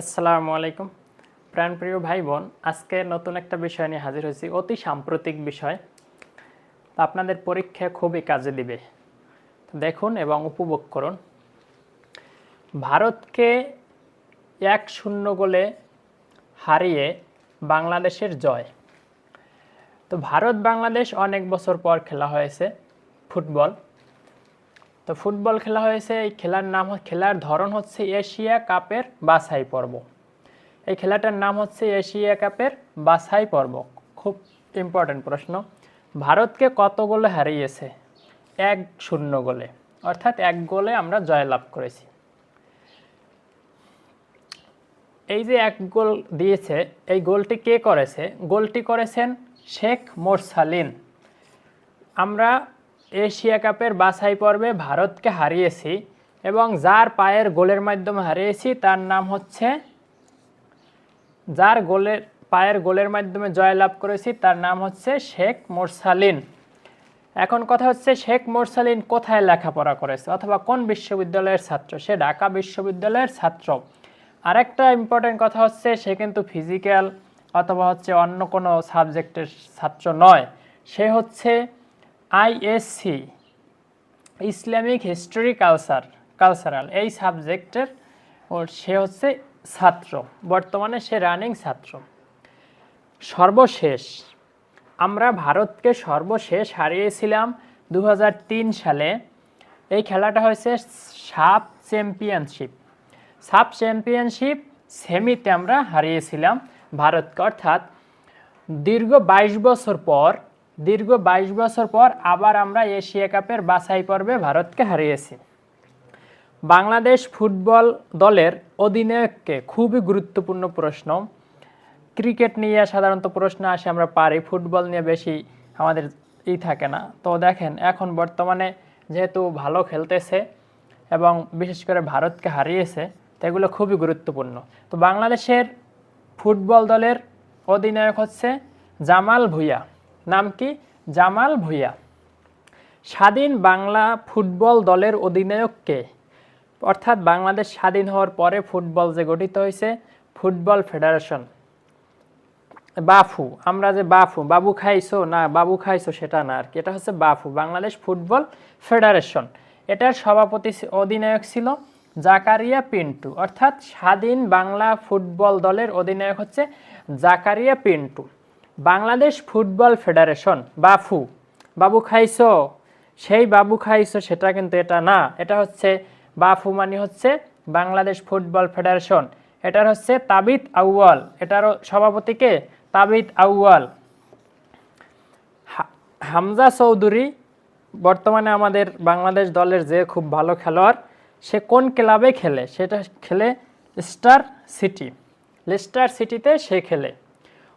আসসালামু আলাইকুম। প্রাণপ্রিয় ভাই বোন আজকে নতুন একটা বিষয় নিয়ে হাজির হয়েছি, অতি সাম্প্রতিক বিষয়। তা আপনাদের পরীক্ষা খুবই কাজে দিবে। দেখুন এবং উপভোগ করুন। ভারতকে এক শূন্য গোলে হারিয়ে বাংলাদেশের জয়। তো ভারত বাংলাদেশ অনেক বছর পর খেলা হয়েছে, ফুটবল। তো ফুটবল খেলা হয়েছে, এই খেলার নাম খেলার ধরন হচ্ছে এশিয়া কাপের বাছাই পর্ব। এই খেলাটার নাম হচ্ছে এশিয়া কাপের বাছাই পর্ব। খুব ইম্পর্ট্যান্ট প্রশ্ন। ভারতকে কত গোলে হারিয়েছে? এক শূন্য গোলে, অর্থাৎ এক গোলে আমরা জয়লাভ করেছি। এই যে এক গোল দিয়েছে, এই গোলটি কে করেছে? গোলটি করেছেন শেখ মোরসালিন। আমরা এশিয়া কাপের বাছাই পর্বে ভারতকে হারিয়েছি এবং যার পায়ের গোলের মাধ্যমে হারিয়েছি তার নাম হচ্ছে, যার গোলের, পায়ের গোলের মাধ্যমে জয়লাভ করেছি তার নাম হচ্ছে শেখ মোরসালিন। এখন কথা হচ্ছে শেখ মোরসালিন কোথায় লেখাপড়া করেছে অথবা কোন বিশ্ববিদ্যালয়ের ছাত্র? সে ঢাকা বিশ্ববিদ্যালয়ের ছাত্র। আরেকটা ইম্পর্টেন্ট কথা হচ্ছে সে কিন্তু ফিজিক্যাল অথবা হচ্ছে অন্য কোনো সাবজেক্টের ছাত্র নয়। সে হচ্ছে ISC Islamic history culture cultural এই সাবজেক্টের ওর সে হচ্ছে ছাত্র, বর্তমানে সে রানিং ছাত্র। সর্বশেষ, আমরা ভারতকে সর্বশেষ হারিয়েছিলাম দু হাজার তিন সালে। এই খেলাটা হয়েছে সাব চ্যাম্পিয়নশিপ সাব চ্যাম্পিয়নশিপ সেমিতে আমরা হারিয়েছিলাম ভারতকে, অর্থাৎ দীর্ঘ বাইশ বছর পর দীর্ঘ বাইশ বছর পর আবার আমরা এশিয়া কাপের বাছাই পর্বে ভারতকে হারিয়েছি। বাংলাদেশ ফুটবল দলের অধিনায়ককে খুবই গুরুত্বপূর্ণ প্রশ্ন। ক্রিকেট নিয়ে সাধারণত প্রশ্ন আসে, আমরা পারি, ফুটবল নিয়ে বেশি আমাদের ই থাকে না। তো দেখেন, এখন বর্তমানে যেহেতু ভালো খেলতেছে এবং বিশেষ করে ভারতকে হারিয়েছে, তো এগুলো খুবই গুরুত্বপূর্ণ। তো বাংলাদেশের ফুটবল দলের অধিনায়ক হচ্ছে জামাল ভুঁইয়া। নাম কি? জামাল ভুঁইয়া। স্বাধীন বাংলা ফুটবল দলের অধিনায়ককে অর্থাৎ বাংলাদেশ স্বাধীন হওয়ার পরে ফুটবল যে গঠিত হয়েছে, ফুটবল ফেডারেশন। বাফু, আমরা যে বাফু, বাবু খাইছো? না, বাবু খাইছো সেটা না আর কি, এটা হচ্ছে বাফু, বাংলাদেশ ফুটবল ফেডারেশন। এটার সভাপতি অধিনায়ক ছিল জাকারিয়া পিন্টু, অর্থাৎ স্বাধীন বাংলা ফুটবল দলের অধিনায়ক হচ্ছে জাকারিয়া পিন্টু। বাংলাদেশ ফুটবল ফেডারেশন, বাফু। বাবু খাইছো? সেই বাবু খাইছো, সেটা কিন্তু এটা না। এটা হচ্ছে, বাফু মানে হচ্ছে বাংলাদেশ ফুটবল ফেডারেশন। এটার হচ্ছে তাবিত আউয়াল। এটারও সভাপতিকে তাবিত আউয়াল। হামজা চৌধুরী, বর্তমানে আমাদের বাংলাদেশ দলের যে খুব ভালো খেলোয়াড়, সে কোন ক্লাবে খেলে? সেটা খেলে স্টার সিটি। লেস্টার সিটিতে সে খেলে।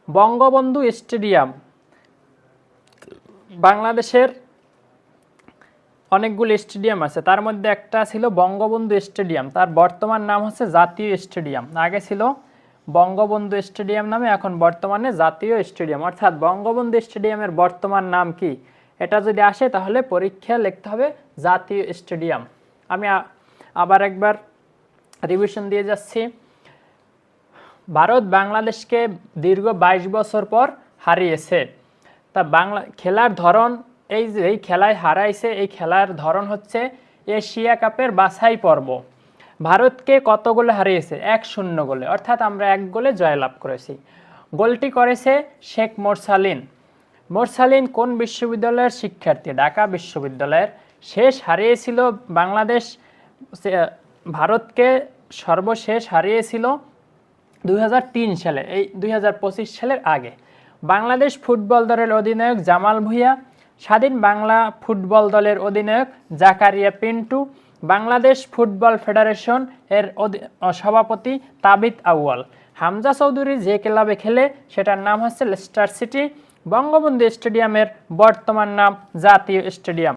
বঙ্গবন্ধু স্টেডিয়াম। বাংলাদেশের অনেকগুলো স্টেডিয়াম আছে। তার মধ্যে একটা ছিল বঙ্গবন্ধু স্টেডিয়াম। তার বর্তমান নাম হচ্ছে জাতীয় স্টেডিয়াম। আগে ছিল বঙ্গবন্ধু স্টেডিয়াম নামে, এখন বর্তমানে জাতীয় স্টেডিয়াম। অর্থাৎ বঙ্গবন্ধু স্টেডিয়ামের বর্তমান নাম কি? এটা যদি আসে তাহলে পরীক্ষা লিখতে হবে জাতীয় স্টেডিয়াম। আমি আবার একবার রিভিশন দিয়ে যাচ্ছি। ভারত বাংলাদেশকে দীর্ঘ বাইশ বছর পর হারিয়েছে। তা বাংলা খেলার ধরন, এই যে, এই খেলায় হারাইছে, এই খেলার ধরন হচ্ছে এশিয়া কাপের বাছাই পর্ব। ভারতকে কত গোলে হারিয়েছে? এক শূন্য গোলে। অর্থাৎ আমরা এক গোলে জয়লাভ করেছি। গোলটি করেছে শেখ মোরসালিন। মোরসালিন কোন বিশ্ববিদ্যালয়ের শিক্ষার্থী? ঢাকা বিশ্ববিদ্যালয়ের। শেষ হারিয়েছিল বাংলাদেশ ভারতকে সর্বশেষ হারিয়েছিল দুই হাজার তিন সালে, এই দুই হাজার পঁচিশ সালের আগে, বাংলাদেশ ফুটবল দলের অধিনায়ক জামাল ভুঁইয়া, স্বাধীন বাংলা ফুটবল দলের অধিনায়ক জাকারিয়া পিন্টু, বাংলাদেশ ফুটবল ফেডারেশন এর সভাপতি তাবিত আউয়াল। হামজা চৌধুরী যে ক্লাবে খেলে, সেটার নাম হচ্ছে লেস্টার সিটি, বঙ্গবন্ধু স্টেডিয়ামের বর্তমান নাম জাতীয় স্টেডিয়াম।